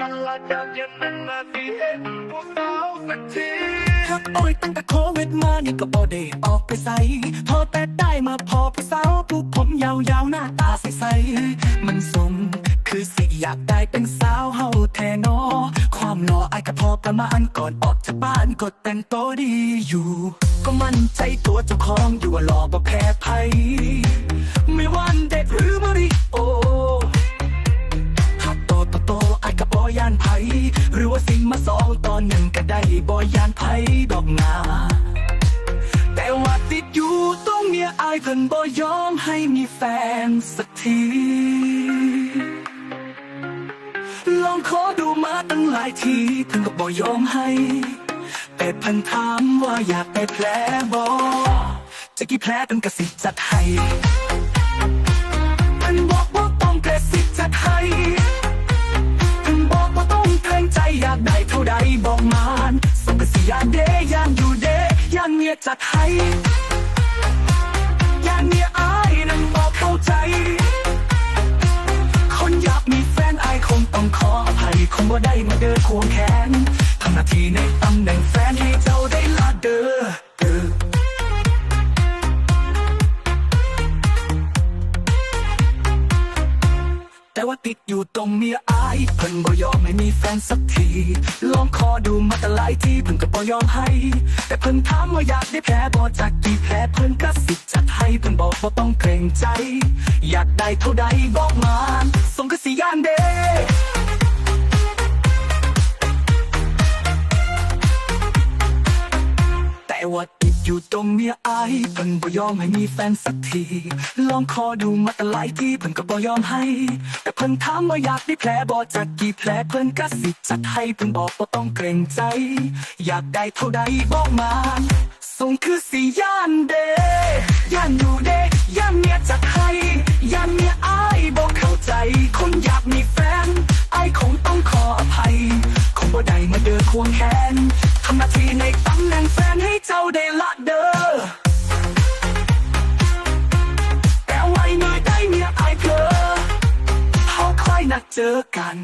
กันละอยากเย็นนาดีเห็นพวกสาวสักทีทักโอ้ยตั้งแต่โควิดมานี่ก็บ่ได้ออกไปใส่พอแต่ได้มาพอผู้สาวผู้ผมยาวๆหน้าตาใสๆมันสมคือสิอยากได้เป็นสาวเฮาแทนอ ความหล่ออายก็พอประมาณก่อนออกจากบ้านก็แต่งตัวดีอยู่ ก็มั่นใจตัวเจ้าของอยู่ว่าหล่อบ่แพ้ ตอนหนึ่งก็ได้บอยานไผดอกงาแต่ว่าติดอยู่ตรงเนี้ยอายเพิ่นบอยอมให้มีแฟนสักที ลองขอดูมาตั้งหลายทีเพิ่นก็บอยอมให้ แต่เพิ่นถามว่าอยากได้แผลบอจะกี่แผลเพิ่นกระสิจัดให้ ยานเมียจัดให้ยาเมียอายนั้นบอกเข้าใจ คนอยากมีแฟนอายคงต้องขออภัยคงบ่ได้มาเดินควงแขนทำหน้าที่ในตำแหน่งแฟนให้เจ้าได้ละเด้อเด้อแต่ว่าติดอยู่ตรงเมียอาย เพิ่นบ่ยอมให้มีแฟนสักที ลองขอดูมาแต่หลายที่เพิ่นก็บ่ยอมให้ แต่เพิ่นถามว่าอยากได้แผลบ่จากกี่แผลเพิ่นก็สิจัดให้เพิ่นบอกว่าต้องเกรงใจ อยากได้เท่าใดบอกมาส่งก็สิย่านเด้แต่ว่า อยู่ตรงเมียไอ้เพิ่นบ่ยอมให้มีแฟนสักที ลองขอดูมาแต่หลายที่เพิ่นก็บ่ยอมให้ แต่เพิ่นถามว่าอยากได้แผลบ่จากกี่แผลเพิ่นก็สิจัดให้เพิ่นบอกว่าต้องเกรงใจ อยากได้เท่าใดบอกมาส่งคือสิย่านเดย่านอยู่เด ตำแหน่งแฟนให้เจ้าได้ละเด้อแต่ไว้หน่อได้เมียอายเกลอเขาค่อยนัดเจอกัน